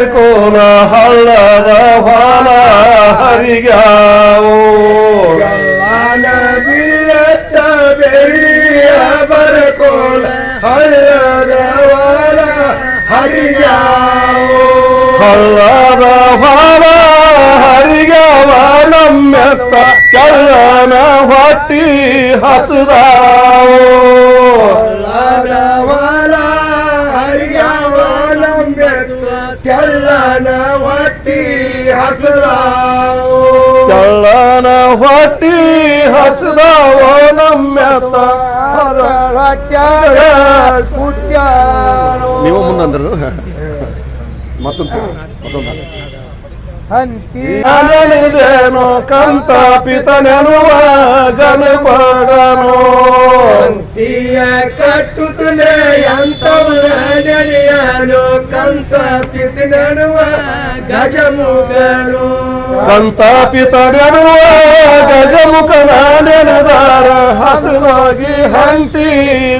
ಬರ್ಕೋಲ ಹಳ್ಳದ ಹೊಲ ಹರಿಗಾವು ಗಲ್ಲಾನ ಬೀರತ್ತ ಬೆಳ್ಳಿಯ ಬರಕೋಲ ಹಳ್ಳದ ವಾಲ ಹರಿಯಾವು ಹಳ್ಳದ ಹೊಲ ಹರಿಗಾವ ನಮ್ಮೆತ್ತ ಕಳ್ಳನ ಹೊಟ್ಟಿ ಹಸದಾವು ಹಳ್ಳದ ಕಳ್ಳನ ಹೊಟ್ಟಿ ಹಸದಾವೋ ನಮ್ಮೆತ್ತ ನೀವು ಮುಂದಂದ್ರು ಮತ್ತೊಂದು ಮತ್ತೊಂದು ಹಂತಿ ನೆನೆದೇನೋ ಕಂತ ಪಿತನೆನುವ ಗಣಪಗನೋ. ಅಂತಿಯ ಕಟ್ಟುತ್ತಲೇ ಅಂತವನ ಕಂತ ಪಿತನಡುವ ಗಜಮುಗನು ಕಂತ ಪಿತನೆನುವ ಗಜಮುಖನ ನೆನೆದಾರ ಹಸನಾಗಿ ಹಂತಿ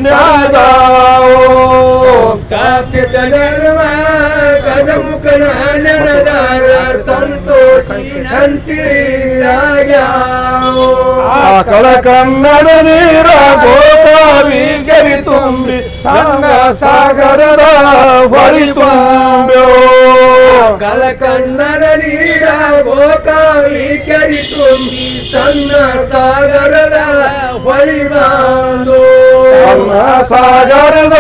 ನೆನೆದಾವೋ ಪಿತನಡುವ ಗಜಮುಖನ ನಡೆದಾರ ಸಂತೋಷಿ ಹಂತಿ ಸಾಗ್ಯಾವು. ಆಕಳ ಕನ್ನಡ ನೀರ ಗೋದಾವಿ ಗೆರಿ ತುಂಬಿ ಸಣ್ಣ ಸಾಗರದ ಹೊಳಿ ತುಂಬ್ಯೋ. ಕಲ ಕನ್ನಡ ನೀರ ಗೋಕಾವಿ ಕೆರಿ ತುಂಬಿ ಸಣ್ಣ ಸಾಗರದ ಹೊಳಿ ಬಾಂದು ಸಣ್ಣ ಸಾಗರದ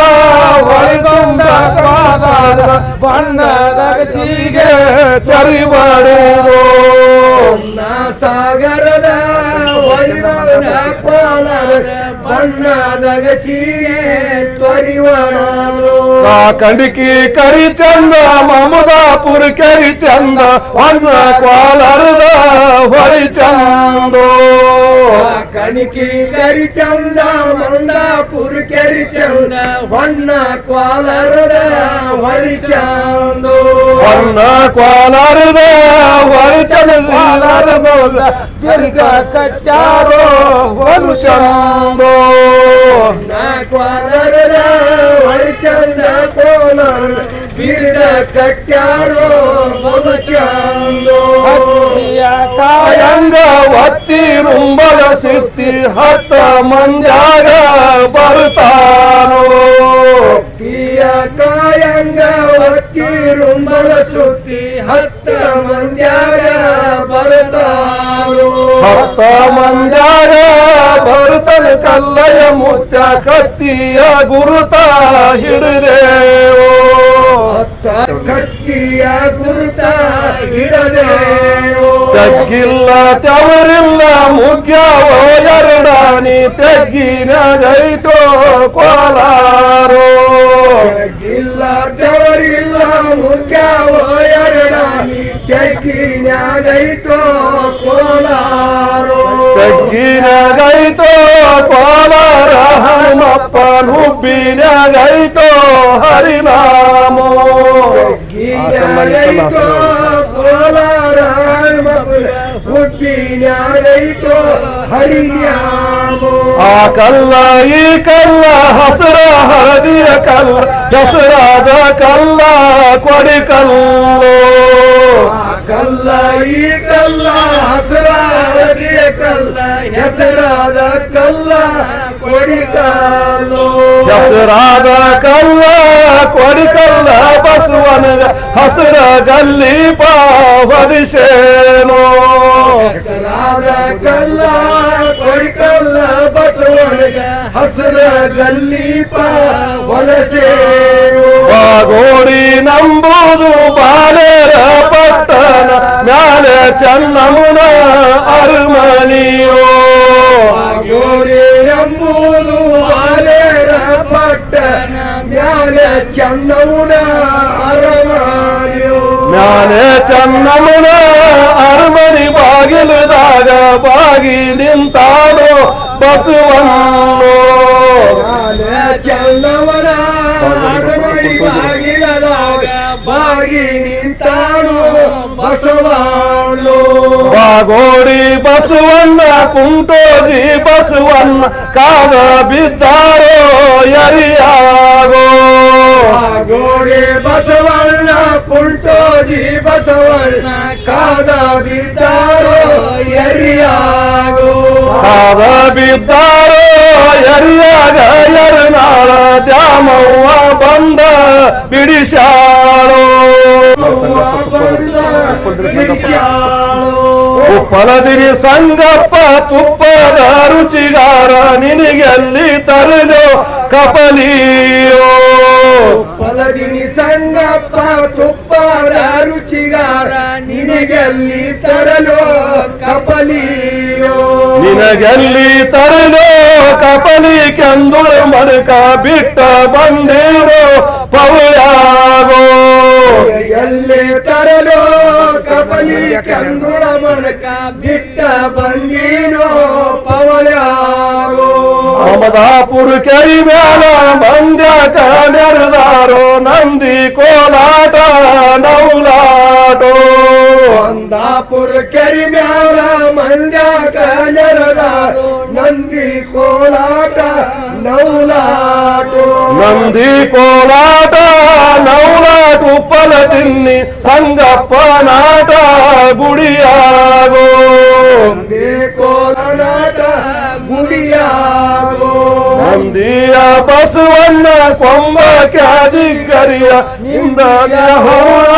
ಹೊಳಿ ತುಂಬ ಕಾಲದ ಬಣ್ಣದ ಸೀಗೆ ತರಿಬಡೆದು ಸಾಗರದ ಹೊಳಿ ಬಾಂದ ಕೋಲದ కండికి కరి చంద మమదాపుర కరి చంద అన్న కోలరుద హరి చందో. కణికి కరి చంద మందాపుర కరి చంద అన్న కోలరుద హరి చందో. అన్న కోలరుద హరి చంద ಅನ್ನ ಕ್ವಾಲರದ ಹೊಳಿ ಚಂದ. ಚಂದೋ ಕ್ವಾಲರದ ಹೊಳಿ ಚಂದ ಕೋಲರ ಬೀಡ ಕಟ್ಯಾರೋ ಹೊಲು ಚಂದು. ರುಂಬಲ ಸಿತ್ತಿ ಹತ್ತ ಮಂಜಾಗ ಬರ್ತಾನೋ ತೀಯ ಕಾಯಂಗ ಒತ್ತಿ ರುಂಬಲ ಸುತ್ತಿ ಮಂಜಾರ ಬರುತ್ತಲ ಕಲ್ಲಯ ಮುತ್ಯ ಕತ್ತಿಯ ಗುರುತ ಹಿಡಿದೇವು. ಕತ್ತಿಯ ಗುರುತ ಹಿಡದೇವೋ. ತಗ್ಗಿಲ್ಲ ತವರಿಲ್ಲ ಮುಗ್ಯಾವೋ ಎರಡಾನಿ ತೆಗ್ಗಿನಗೈತೋ ಕೋಲಾರೋ. ತಗ್ಗಿಲ್ಲ ತವರಿಲ್ಲ ಮುಖ್ಯವೋ ಎರಡಾನಿ ಗೈತೋ ಕೋಲಾರೋ. ತಗ್ಗಿನಗೈತೋ ಕೋಲಾರ ಹನುಮಪ್ಪನ ಹುಬ್ಬಿನಗೈತೋ ಹರಿನಾಮೋ ಗೀನಾಗೈತೋ ಕೋಲಾರ ಮಗಳ ಹುಟ್ಟಿನ್ಯಾಗೈತೋ ಹರಿಯಾಮೋ ಆ ಕಲ್ಲ ಈ ಕಲ್ಲ ಹಸರ ಹಳದಿಯ ಕಲ್ಲ ಹೆಸರಾದ ಕಲ್ಲ ಕೊಡಿ ಕಲ್ಲು ಆ ಕಲ್ಲ ಈ ಕಲ್ಲ ಹಸರಾದಿಯ ಕಲ್ಲ ಹೆಸರಾದ ಕಲ್ಲ ಕೊಡಿ ಕಲ್ಲು. ಹೆಸರಾದ ಕಲ್ಲ ಕೊಡಿಕಲ್ಲ ಬಸವನ ಹಸರ ಗಲ್ಲಿ ಪಾವದಿಸೇನು. ಹೆಸರಾದ ಕಲ್ಲ ಕೊಡಿ ಕಲ್ಲ ಬಸವನಿಗ ಹಸರ ಗಲ್ಲಿ ವಲಸೇರು ಬಾಗೋಡಿ ನಂಬುದು ಬಾಲೆರ ಚನ್ನಮುನ ಅರಮನಿಯೋ? ಯೋರಿ ಎಂಬುದು ಆಲೇರ ಪಟ್ಟಣ ಮ್ಯಾಲೆ ಚನ್ನೌನ ಅರಮಾನಿಯೋ? ಮ್ಯಾಲೆ ಚನ್ನಮುನ ಅರಮನಿ ಬಾಗಿಲದಾಗ ಬಾಗಿ ನಿಂತಾನೋ ಬಸವಣ್ಣೋ? ಮ್ಯಾಲೆ ಚನ್ನವನ ಅರಮನಿ ಬಾಗಿಲದಾಗ ಬಾಗಿ ನಿಂತಾನೋ ಬಸವಾಳು ಬಾಗೋಡಿ ಬಸವಣ್ಣ ಕುಂಟೋಜಿ ಬಸವಣ್ಣ ಕಾದ ಬಿದ್ದಾರೋ ಯರಿಯಾಗೋ? ಬಾಗೋಡಿ ಬಸವಣ್ಣ ಕುಂಟೋಜಿ ಬಸವಣ್ಣ ಕಾದ ಬಿದ್ದಾರೋ ಯರಿಯಾಗೋ? ಕಾದ ಬಿದ್ದಾರೋ ಯರಿಯಾಗ? ಯರನಾಳ ದ್ಯಾಮವ್ವ ಬಂದ ಬಿಡಿಸ್ಯಾಳೋ. ಉಪ್ಪಲದಿರಿ ಸಂಗಪ್ಪ ತುಪ್ಪದ ರುಚಿಗಾರ ನಿನಗೆಲ್ಲಿ ತರಲು ಕಪಲಿಯೋ ಪಲದಿನಿ ಸಂಗಪ್ಪ ತುಪ್ಪದ ರುಚಿಗಾರ ನಿನಗೆಲ್ಲಿ ತರಲು ಕಪಲಿಯೋ ನಿನಗೆಲ್ಲಿ ತರಲು ಕಪಲಿ ಕೆಂದುಳು ಮಡಕ ಬಿಟ್ಟ ಬಂದಿರೋ? ಎಲ್ಲಿ ತರಲು ಕಬಲಿ ಕಂದುಳ ಮಣಕ ಬಿಟ್ಟ ಬಂದೀನೋ ಪವಳ್ಯಾಗೋ ಅಮದಾಪುರ ಕೈ ಮೇಲ ಮಂದ್ಯಾಕ ನೆರೆದಾರೋ ನಂದಿ ಕೋಲಾಟ ನೌಲಾಟೋ. ಅಂದಾಪುರ ಕೆರಿ ಮ್ಯಾಲ ಮಂಜ ನೆರದಾರು ನಂದಿ ಕೋಲಾಟ ನೌಲಾಟೋ. ನಂದಿ ಕೋಲಾಟ ನೌಲಾಟ ಉಪ್ಪಲ ತಿನ್ನಿ ಸಂಗಪ್ಪ ನಾಟ ಗುಡಿಯಾಗೋ. ಕೋಲಾಟ ಗುಡಿಯಾಗೋ. ನಂದಿಯ ಬಸವಣ್ಣ ಕೊಂಬ ಕ್ಯಾದಿಗರಿಯ ನಿಂದ ಹೌಳ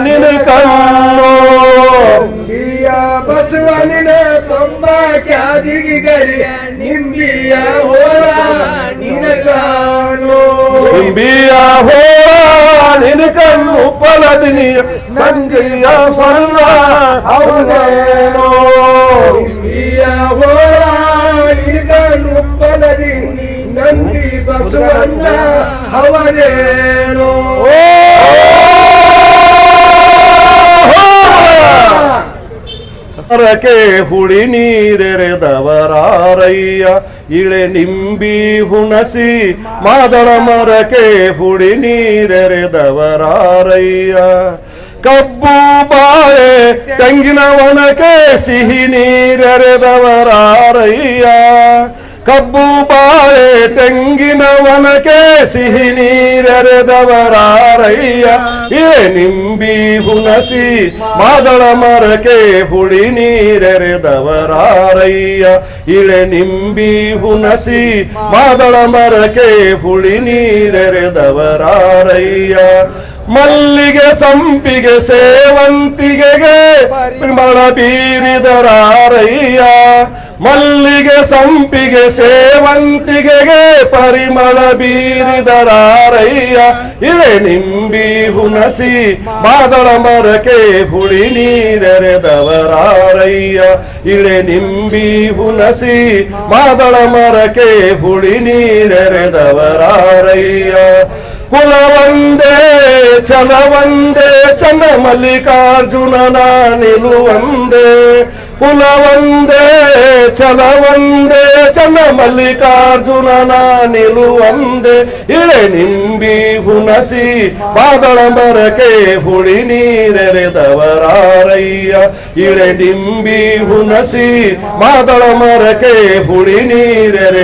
ನಿನ ಕಣ್ಣೋ ಬಸವನಿನ ತೊಂಬ ಕ್ಯಾದಿಗಿ ಗರಿಯ ನಿಂಬಿಯ ಹೋಳ ನಿನಗಾಣೋ. ನಿಂಬಿಯ ಹೋಳ ನಿನ ಕಣ್ಣು ಪಲದಿನಿ ಸಂಗಿಯ ಸ್ವರ್ಣ ಹೌದೇನೋ ನಿಂಬಿಯ ಹೋಳ ಕಣ್ಣು ಪಲದಿನಿ ನಂದಿ ಬಸವಣ್ಣ ಅವರೇನೋ ಹರಕೆ ಹುಳಿ ನೀರೆರೆದವರಾರಯ್ಯ, ಇಳೆ ನಿಂಬಿ ಹುಣಸಿ, ಮಾದಳ ಮರಕೆ ಹುಳಿ ನೀರೆರೆದವರಾರಯ್ಯ. ಕಬ್ಬು ಬಾಳೆ, ತೆಂಗಿನ ಒಣಕೆ, ಸಿಹಿ ನೀರೆರೆದವರಾರಯ್ಯ. ಕಬ್ಬು ಬಾಳೆ ತೆಂಗಿನ ವನಕೆ ಸಿಹಿ ನೀರೆರೆದವರಾರಯ್ಯ. ಏ ನಿಂಬಿ ಹುಣಸಿ ಮಾದಳ ಮರಕೆ ಹುಳಿ ನೀರೆರೆದವರಾರಯ್ಯ. ಇಳೆ ನಿಂಬಿ ಹುಣಸಿ ಮಾದಳ ಮರಕೆ ಹುಳಿ ನೀರೆರೆದವರಾರಯ್ಯ. ಮಲ್ಲಿಗೆ ಸಂಪಿಗೆ ಸೇವಂತಿಗೆಗೆ ಪರಿಮಳ ಬೀರಿದರಾರಯ್ಯ. ಮಲ್ಲಿಗೆ ಸಂಪಿಗೆ ಸೇವಂತಿಗೆಗೆ ಪರಿಮಳ ಬೀರಿದರಾರಯ್ಯ. ಇಳೆ ನಿಂಬಿ ಹುಣಸಿ, ಮಾದಳ ಮರಕೆ ಹುಳಿ ನೀರೆರೆದವರಾರಯ್ಯ. ಇಳೆ ನಿಂಬಿ ಹುಣಸಿ, ಮಾದಳ ಮರಕೆ ಹುಳಿ ನೀರೆರೆದವರಾರಯ್ಯ. ಕುಲವಂದೇ ಛಲವಂದೇ ಚನ್ನ ಮಲ್ಲಿಕಾರ್ಜುನನ ನಿಲುವಂದೇ ಕುಲವಂದೇ ಛಲವಂದೇ ಚನ್ನ ಮಲ್ಲಿಕಾರ್ಜುನನ ನಿಲುವಂದೇ ಇಳೆ ನಿಂಬಿ ಹುಣಸಿ ಬಾದಳ ಮರಕೆ ಹುಳಿ ನೀರೆರೆದವರಾರಯ್ಯ ಇಳೆ ನಿಂಬಿ ಹುಣಸಿ ಮಾದಳ ಮರಕೆ ಹುಳಿ ನೀರೆರೆದವರಾರಯ್ಯ